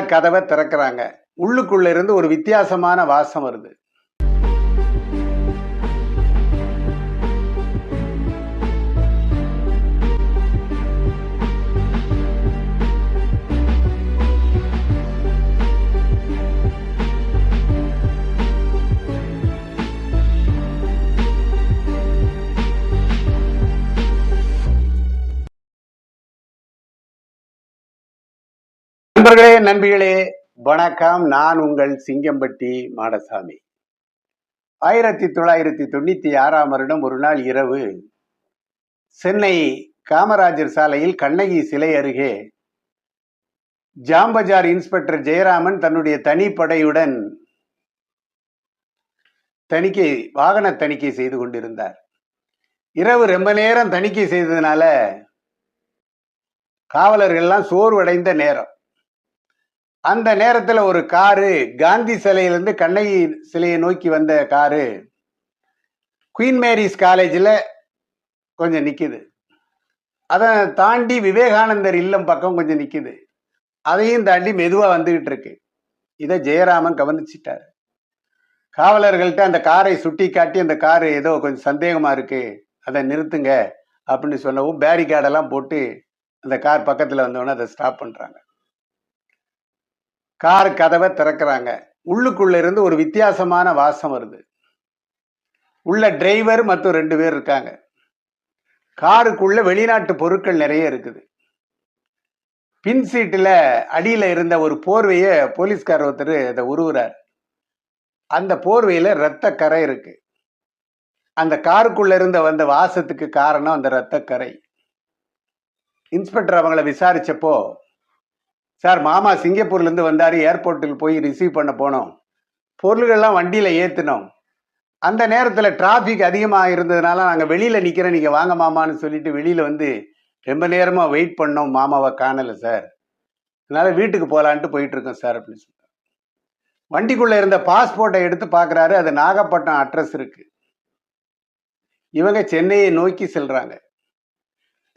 கதவை திறக்கிறாங்க? உள்ளுக்குள்ள இருந்து ஒரு வித்தியாசமான வாசம் வருது. நண்பர்களே நண்பிகளே வணக்கம். நான் உங்கள் சிங்கம்பட்டி மாடசாமி. ஆயிரத்தி தொள்ளாயிரத்தி தொண்ணூத்தி ஆறாம் வருடம் ஒரு நாள் இரவு சென்னை காமராஜர் சாலையில் கண்ணகி சிலை அருகே ஜாம்பஜார் இன்ஸ்பெக்டர் ஜெயராமன் தன்னுடைய தனிப்படையுடன் தணிக்கை வாகன தணிக்கை செய்து கொண்டிருந்தார். இரவு ரொம்ப நேரம் தணிக்கை செய்ததுனால காவலர்கள்லாம் சோர்வடைந்த நேரம். அந்த நேரத்தில் ஒரு காரு காந்தி சிலையிலிருந்து கண்ணகி சிலையை நோக்கி வந்த காரு. குயின் மேரிஸ் காலேஜில் கொஞ்சம் நிற்கிது அதை தாண்டி விவேகானந்தர் இல்லம் பக்கம் கொஞ்சம் நிற்கிது அதையும் தாண்டி மெதுவாக வந்துகிட்டு இருக்கு. இதை ஜெயராமன் கவனிச்சிட்டார். காவலர்கள்ட்ட அந்த காரை சுட்டி காட்டி அந்த காரு ஏதோ கொஞ்சம் சந்தேகமாக இருக்கு. அதை நிறுத்துங்க அப்படின்னு சொன்னவும் பேரிகார்டெல்லாம் போட்டு அந்த கார் பக்கத்தில் வந்தவொடனே அதை ஸ்டாப் பண்ணுறாங்க கார் கதவை திறக்கிறாங்க. உள்ளுக்குள்ள இருந்து ஒரு வித்தியாசமான வாசம் வருது. உள்ள டிரைவர் மற்றும் ரெண்டு பேர் இருக்காங்க. காருக்குள்ள வெளிநாட்டு பொருட்கள் நிறைய இருக்குது. பின் சீட்டில் அடியில் இருந்த ஒரு போர்வையை போலீஸ்கார் ஒருத்தர் அதை உருவுறார். அந்த போர்வையில் ரத்த கரை இருக்கு. அந்த காருக்குள்ள இருந்த வந்த வாசத்துக்கு காரணம் அந்த ரத்த கரை இன்ஸ்பெக்டர் அவங்கள விசாரிச்சப்போ சார் மாமா சிங்கப்பூர்லேருந்து வந்தார் ஏர்போர்ட்டில் போய் ரிசீவ் பண்ண போனோம். பொருள்கள்லாம் வண்டியில் ஏற்றினோம் அந்த நேரத்தில் டிராஃபிக் அதிகமாக இருந்ததுனால நாங்கள் வெளியில் நிற்கிறோம் நீங்கள் வாங்க மாமான்னு சொல்லிட்டு வெளியில் வந்து ரொம்ப நேரமாக வெயிட் பண்ணோம் மாமாவை காணலை சார். அதனால் வீட்டுக்கு போகலான்ட்டு போயிட்டுருக்கோம் சார் அப்படின்னு சொல்லிட்டு. வண்டிக்குள்ளே இருந்த பாஸ்போர்ட்டை எடுத்து பார்க்குறாரு அது நாகப்பட்டினம் அட்ரஸ் இருக்குது இவங்க சென்னையை நோக்கி செல்கிறாங்க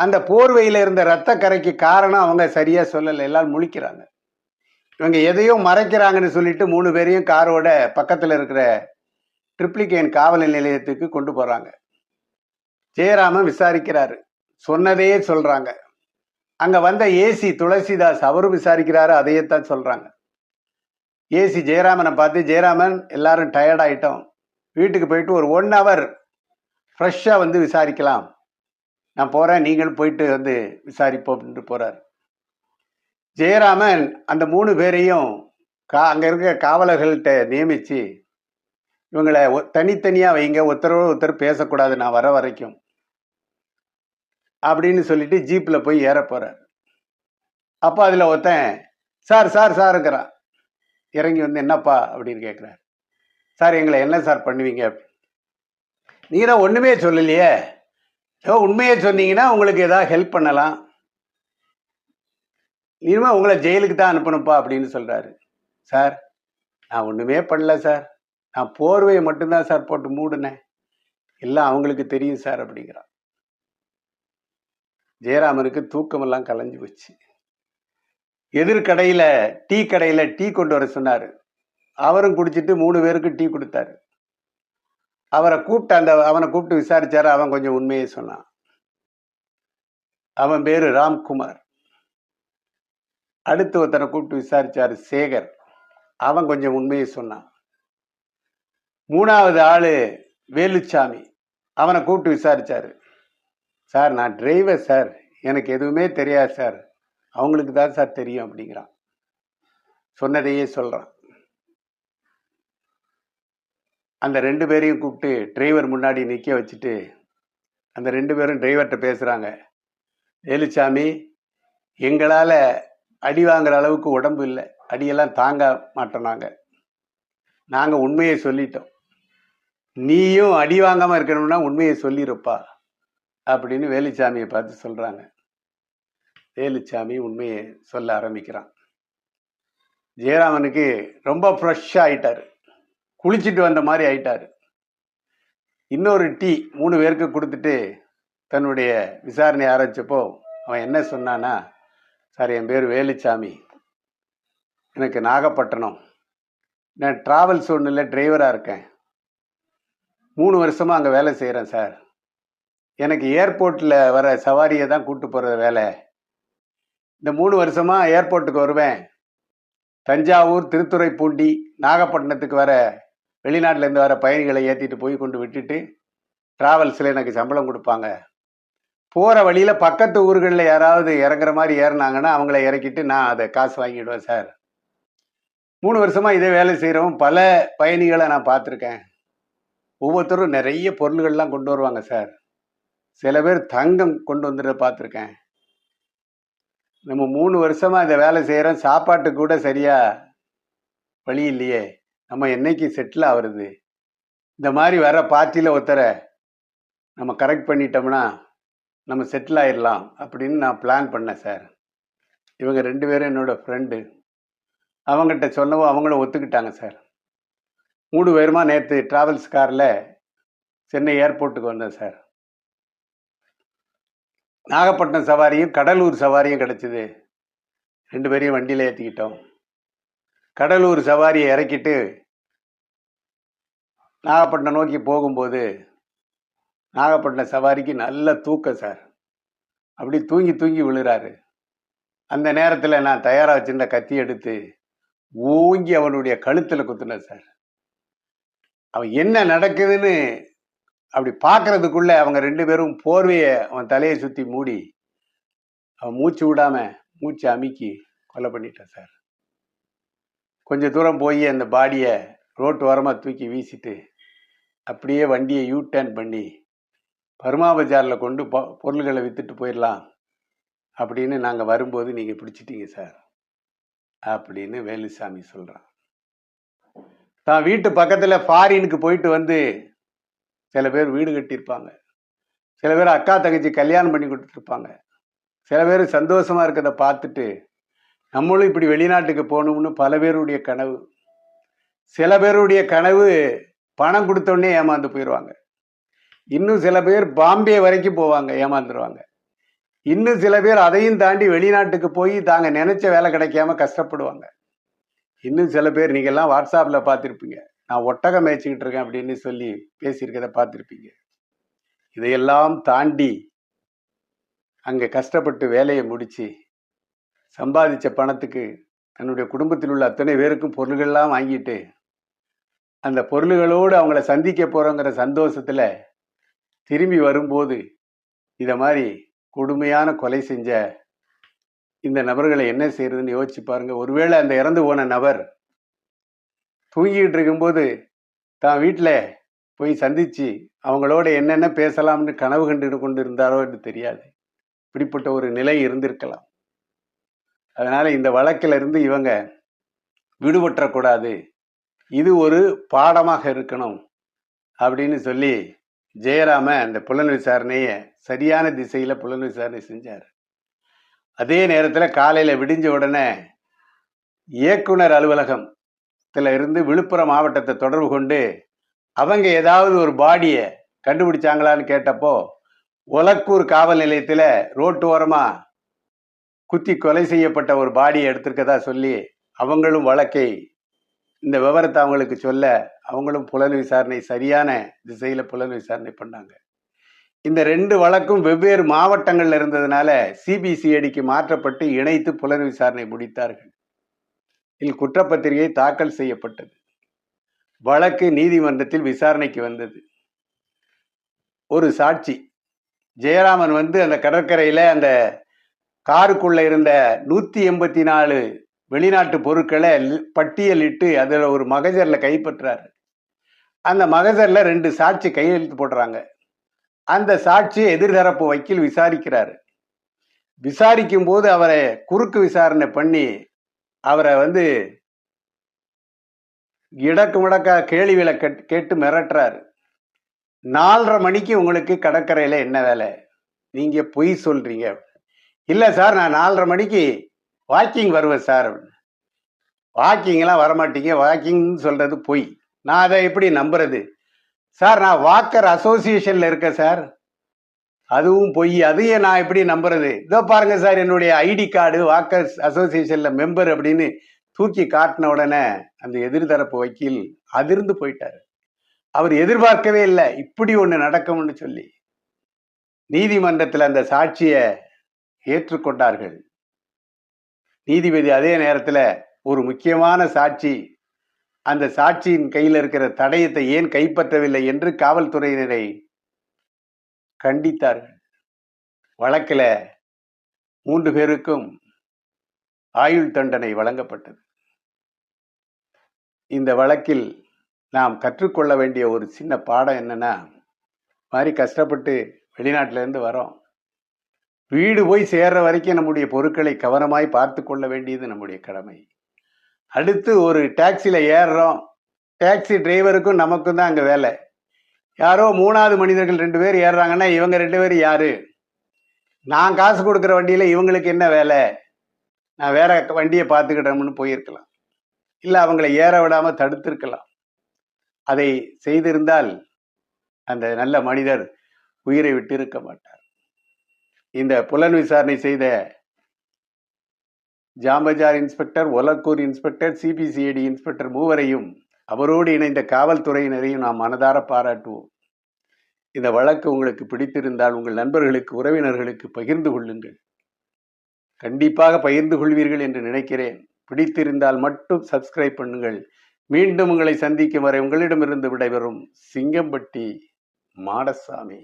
அந்த போர்வையில் இருந்த ரத்த கரைக்கு காரணம் அவங்க சரியாக சொல்லலை. எல்லாரும் முழிக்கிறாங்க. இவங்க எதையோ மறைக்கிறாங்கன்னு சொல்லிட்டு மூணு பேரையும் காரோட பக்கத்தில் இருக்கிற ட்ரிப்ளிகேன் காவல் நிலையத்துக்கு கொண்டு போகிறாங்க ஜெயராமன் விசாரிக்கிறாரு. சொன்னதே சொல்கிறாங்க அங்கே வந்த ஏசி துளசிதாஸ் அவரும் விசாரிக்கிறாரு அதையே தான் சொல்கிறாங்க ஏசி ஜெயராமனை பார்த்து ஜெயராமன் எல்லாரும் டயர்டாயிட்டோம் வீட்டுக்கு போயிட்டு ஒரு ஒன் ஹவர் ஃப்ரெஷ்ஷாக வந்து விசாரிக்கலாம். நான் போகிறேன் நீங்களும் போயிட்டு வந்து விசாரிப்போம்னு போகிறார் ஜெயராமன் அந்த மூணு பேரையும் கா அங்கே இருக்க காவலர்கள்ட்ட நியமித்து இவங்களை தனித்தனியாக தனித்தனியா வைங்க ஒருத்தரோட ஒருத்தர் பேசக்கூடாது நான் வர வரைக்கும். அப்படின்னு சொல்லிட்டு ஜீப்ல போய் ஏற போறார். அப்போ அதுல ஒருத்தன் சார் சார் சாருங்கிறான் இறங்கி வந்து என்னப்பா? அப்படின்னு கேட்குறாரு சார் எங்களை என்ன சார் பண்ணுவீங்க? நீங்க தான் ஒண்ணுமே சொல்லலையே. ஏதோ உண்மையை சொன்னீங்கன்னா உங்களுக்கு ஏதாவது ஹெல்ப் பண்ணலாம். இனிமே உங்களை ஜெயிலுக்கு தான் அனுப்பணும்ப்பா அப்படின்னு சொல்கிறாரு சார் நான் ஒன்றுமே பண்ணல சார். நான் போர்வையை மட்டும்தான் சார் போட்டு மூடினேன். எல்லாம் அவங்களுக்கு தெரியும் சார் அப்படிங்கிறான். ஜெயராமனுக்கு தூக்கமெல்லாம் கலைஞ்சு போச்சு. எதிர்கடையில் டீ கடையில் டீ கொண்டு வர சொன்னார். அவரும் குடிச்சிட்டு மூணு பேருக்கு டீ கொடுத்தாரு. அவரை கூப்பிட்டு அந்த அவனை கூப்பிட்டு விசாரிச்சாரு அவன் கொஞ்சம் உண்மையை சொன்னான். அவன் பேரு ராம்குமார். அடுத்து ஒருத்தனை கூப்பிட்டு விசாரிச்சாரு சேகர். அவன் கொஞ்சம் உண்மையை சொன்னான். மூணாவது ஆளு வேலுச்சாமி. அவனை கூப்பிட்டு விசாரிச்சாரு. சார் நான் டிரைவர் சார். எனக்கு எதுவுமே தெரியாது சார். அவங்களுக்கு தான் சார் தெரியும் அப்படிங்கிறான். சொன்னதையே சொல்றான். அந்த ரெண்டு பேரையும் கூப்பிட்டு டிரைவர் முன்னாடி நிற்க வச்சுட்டு அந்த ரெண்டு பேரும் டிரைவர்கிட்ட பேசுகிறாங்க வேலுச்சாமி எங்களால் அடி வாங்குற அளவுக்கு உடம்பு இல்லை. அடியெல்லாம் தாங்க மாட்டோம் நாங்கள் நாங்கள் உண்மையை சொல்லிட்டோம். நீயும் அடி வாங்காமல் இருக்கணும்னா உண்மையை சொல்லியிருப்பா அப்படின்னு வேலுச்சாமியை பார்த்து சொல்கிறாங்க வேலுச்சாமி உண்மையை சொல்ல ஆரம்பிக்கிறான். ஜெயராமனுக்கு ரொம்ப ஃப்ரெஷ்ஷாக ஆகிட்டார் குளிச்சுட்டு வந்த மாதிரி ஆயிட்டார். இன்னொரு டீ மூணு பேருக்கு கொடுத்துட்டு தன்னுடைய விசாரணை ஆரம்பிச்சப்போ அவன் என்ன சொன்னான்னா சார் என் பேர் வேலுச்சாமி. எனக்கு நாகப்பட்டினம். நான் டிராவல்ஸ் ஒன்றில் டிரைவராக இருக்கேன். மூணு வருஷமாக அங்கே வேலை செய்கிறேன் சார். எனக்கு ஏர்போர்ட்டில் வர சவாரியை தான் கூப்பிட்டு போகிற வேலை. இந்த மூணு வருஷமாக ஏர்போர்ட்டுக்கு வருவேன். தஞ்சாவூர் திருத்துறைப்பூண்டி நாகப்பட்டினத்துக்கு வர வெளிநாட்டிலேருந்து வர பயணிகளை ஏற்றிட்டு போய் கொண்டு விட்டுட்டு டிராவல்ஸில் எனக்கு சம்பளம் கொடுப்பாங்க. போகிற வழியில் பக்கத்து ஊர்களில் யாராவது இறங்குற மாதிரி ஏறினாங்கன்னா அவங்கள இறக்கிட்டு நான் அதை காசு வாங்கிடுவேன் சார். மூணு வருஷமாக இதே வேலை செய்கிறவன் பல பயணிகளை நான் பார்த்துருக்கேன். ஒவ்வொருத்தரும் நிறைய பொருள்கள்லாம் கொண்டு வருவாங்க சார். சில பேர் தங்கம் கொண்டு வந்துடுறத பார்த்துருக்கேன். நம்ம மூணு வருஷமாக இந்த வேலை செய்கிறோம் சாப்பாட்டு கூட சரியாக வழி இல்லையே. நம்ம என்னைக்கு செட்டில் ஆகுறது இந்த மாதிரி வர பார்ட்டியில் ஒருத்தரை நம்ம கரெக்ட் பண்ணிட்டோம்னா நம்ம செட்டில் ஆயிடலாம் அப்படின்னு நான் பிளான் பண்ணேன் சார் இவங்க ரெண்டு பேரும் என்னோட ஃப்ரெண்டு அவங்ககிட்ட சொன்னவோ அவங்களும் ஒத்துக்கிட்டாங்க சார் மூணு பேருமா நேற்று டிராவல்ஸ் காரில் சென்னை ஏர்போர்ட்டுக்கு வந்தேன் சார் நாகப்பட்டினம் சவாரியும் கடலூர் சவாரியும் கிடச்சிது. ரெண்டு பேரையும் வண்டியில் ஏற்றிக்கிட்டோம் கடலூர் சவாரியை இறக்கிட்டு நாகப்பட்டினம் நோக்கி போகும்போது நாகப்பட்டினம் சவாரிக்கு நல்ல தூக்கம் சார். அப்படி தூங்கி தூங்கி விழுறாரு. அந்த நேரத்தில் நான் தயாராக வச்சிருந்த கத்தி எடுத்து ஓங்கி அவனுடைய கழுத்தில் குத்துனேன் சார். அவன் என்ன நடக்குதுன்னு அப்படி பார்க்கறதுக்குள்ள அவங்க ரெண்டு பேரும் போர்வையை அவன் தலையை சுற்றி மூடி அவன் மூச்சு விடாம மூச்சு அமுக்கி கொலை பண்ணிட்டான் சார். கொஞ்ச தூரம் போய் அந்த பாடியை ரோட்டு ஓரமாக தூக்கி வீசிட்டு அப்படியே வண்டியை யூ டர்ன் பண்ணி பர்மா பஜாரில் கொண்டு பொ- பொருள்களை விற்றுட்டு போயிடலாம் அப்படின்னு நாங்கள் வரும்போது நீங்கள் பிடிச்சிட்டீங்க சார். அப்படின்னு வேலுசாமி சொல்கிறான் தான் வீட்டு பக்கத்தில் ஃபாரினுக்கு போயிட்டு வந்து சில பேர் வீடு கட்டியிருப்பாங்க. சில பேர் அக்கா தங்கச்சி கல்யாணம் பண்ணி கொடுத்துருப்பாங்க. சில பேர் சந்தோஷமாக இருக்கிறத பார்த்துட்டு நம்மளும் இப்படி வெளிநாட்டுக்கு போகணும்னு பல பேருடைய கனவு. சில பேருடைய கனவு பணம் கொடுத்தோடனே ஏமாந்து போயிடுவாங்க இன்னும் சில பேர் பாம்பே வரைக்கும் போவாங்க ஏமாந்துருவாங்க. இன்னும் சில பேர் அதையும் தாண்டி வெளிநாட்டுக்கு போய் தாங்க நினைச்ச வேலை கிடைக்காம கஷ்டப்படுவாங்க. இன்னும் சில பேர் நீங்கள்லாம் வாட்ஸ்அப்பில் பார்த்துருப்பீங்க. நான் ஒட்டகம் மேய்ச்சிக்கிட்டு இருக்கேன் அப்படின்னு சொல்லி பேசியிருக்கதை பார்த்துருப்பீங்க. இதையெல்லாம் தாண்டி அங்கே கஷ்டப்பட்டு வேலையை முடித்து சம்பாதிச்ச பணத்துக்கு தன்னுடைய குடும்பத்தில் உள்ள அத்தனை பேருக்கும் பொருள்கள்லாம் வாங்கிட்டு அந்த பொருள்களோடு அவங்கள சந்திக்க போகிறோங்கிற சந்தோஷத்தில் திரும்பி வரும்போது இதை மாதிரி கொடுமையான கொலை செஞ்ச இந்த நபர்களை என்ன செய்யறதுன்னு யோசிச்சு பாருங்க. ஒருவேளை அந்த இறந்து போன நபர் தூங்கிக்கிட்டு இருக்கும்போது தான் வீட்டில் போய் சந்திச்சு அவங்களோட என்னென்ன பேசலாம்னு கனவு கண்டு கொண்டு இருந்தாரோ என்று தெரியாது. இப்படிப்பட்ட ஒரு நிலை இருந்திருக்கலாம். அதனால இந்த வழக்கில் இருந்து இவங்க விடுபற்றக்கூடாது. இது ஒரு பாடமாக இருக்கணும் அப்படின்னு சொல்லி ஜெயராம அந்த புலன் விசாரணையை சரியான திசையில் புலன் விசாரணை செஞ்சார். அதே நேரத்தில் காலையில் விடிஞ்ச உடனே இயக்குனர் அலுவலகத்தில் இருந்து விழுப்புரம் மாவட்டத்தை தொடர்பு கொண்டு அவங்க ஏதாவது ஒரு பாடியை கண்டுபிடிச்சாங்களான்னு கேட்டப்போ ஒலக்கூர் காவல் நிலையத்தில் ரோட்டு ஓரமாக குத்தி கொலை செய்யப்பட்ட ஒரு பாடியை எடுத்திருக்கதா சொல்லி அவங்களும் வழக்கை இந்த விவரத்தை அவங்களுக்கு சொல்ல அவங்களும் புலன் விசாரணை சரியான திசையில் புலன் விசாரணை பண்ணாங்க. இந்த ரெண்டு வழக்கும் வெவ்வேறு மாவட்டங்கள்ல இருந்ததுனால சிபிசிஐடிக்கு மாற்றப்பட்டு இணைத்து புலன் விசாரணை முடித்தார்கள். இதில் குற்றப்பத்திரிகை தாக்கல் செய்யப்பட்டது. வழக்கு நீதிமன்றத்தில் விசாரணைக்கு வந்தது. ஒரு சாட்சி. ஜெயராமன் வந்து அந்த கடற்கரையில் அந்த காருக்குள்ள இருந்த நூத்தி எண்பத்தி நாலு வெளிநாட்டு பொருட்களை பட்டியலிட்டு அதில் ஒரு மகஜரில் கைப்பற்றாரு. அந்த மகஜரில் ரெண்டு சாட்சி கையெழுத்து போடுறாங்க. அந்த சாட்சியை எதிர்தரப்பு வக்கீல் விசாரிக்கிறாரு. விசாரிக்கும் போது அவரை குறுக்கு விசாரணை பண்ணி அவரை வந்து இடக்கு முடக்கா கேள்விகளை கேட்டு மிரட்டுறாரு. நாலரை மணிக்கு உங்களுக்கு கடற்கரையில் என்ன வேலை? நீங்கள் பொய் சொல்கிறீங்க இல்லை சார் நான் நாலரை மணிக்கு வாக்கிங் வருவேன் சார். வாக்கிங்லாம் வரமாட்டீங்க. வாக்கிங்னு சொல்கிறது பொய். நான் அதை எப்படி நம்புறது? சார் நான் வாக்கர் அசோசியேஷனில் இருக்கேன் சார். அதுவும் பொய். அதையும் நான் எப்படி நம்புறது? இதோ பாருங்க சார் என்னுடைய ஐடி கார்டு வாக்கர்ஸ் அசோசியேஷனில் மெம்பர் அப்படின்னு தூக்கி காட்டின உடனே அந்த எதிர்தரப்பு வக்கீல் அதிர்ந்து போயிட்டாரு. அவர் எதிர்பார்க்கவே இல்லை. இப்படி ஒன்று நடக்கும்னு சொல்லி. நீதிமன்றத்தில் அந்த சாட்சியை ஏற்றுக்கொண்டார்கள். நீதிபதி அதே நேரத்தில் ஒரு முக்கியமான சாட்சி அந்த சாட்சியின் கையில் இருக்கிற தடயத்தை ஏன் கைப்பற்றவில்லை என்று காவல்துறையினரை கண்டித்தார்கள். வழக்கில் மூன்று பேருக்கும் ஆயுள் தண்டனை வழங்கப்பட்டது. இந்த வழக்கில் நாம் கற்றுக்கொள்ள வேண்டிய ஒரு சின்ன பாடம் என்னன்னா மாதிரி கஷ்டப்பட்டு வெளிநாட்டிலேருந்து வரோம் வீடு போய் சேர்ற வரைக்கும் நம்முடைய பொருட்களை கவனமாய் பார்த்து கொள்ள வேண்டியது நம்முடைய கடமை. அடுத்து ஒரு டாக்ஸியில் ஏறுறோம் டாக்ஸி டிரைவருக்கும் நமக்கும் தான் அங்கே வேலை. யாரோ மூணாவது மனிதர்கள் ரெண்டு பேர் ஏறுறாங்கன்னா இவங்க ரெண்டு பேர் யாரு? நான் காசு கொடுக்குற வண்டியில் இவங்களுக்கு என்ன வேலை? நான் வேற வண்டியை பார்த்துக்கிட்டோம்னு போயிருக்கலாம். இல்லை அவங்கள ஏற விடாமல் தடுத்திருக்கலாம். அதை செய்திருந்தால் அந்த நல்ல மனிதர் உயிரை விட்டு இருக்க மாட்டார். இந்த புலன் விசாரணை செய்த Jambazar inspector Olakkur inspector CBCID inspector மூவரையும் அவரோடு இணைந்த காவல்துறையினரையும் நாம் மனதார பாராட்டுவோம். இந்த வழக்கு உங்களுக்கு பிடித்திருந்தால் உங்கள் நண்பர்களுக்கு உறவினர்களுக்கு பகிர்ந்து கொள்ளுங்கள். கண்டிப்பாக பகிர்ந்து கொள்வீர்கள் என்று நினைக்கிறேன். பிடித்திருந்தால் மட்டும் சப்ஸ்கிரைப் பண்ணுங்கள். மீண்டும் உங்களை சந்திக்கும் வரை உங்களிடமிருந்து விடைபெறும் சிங்கம்பட்டி மாடசாமி.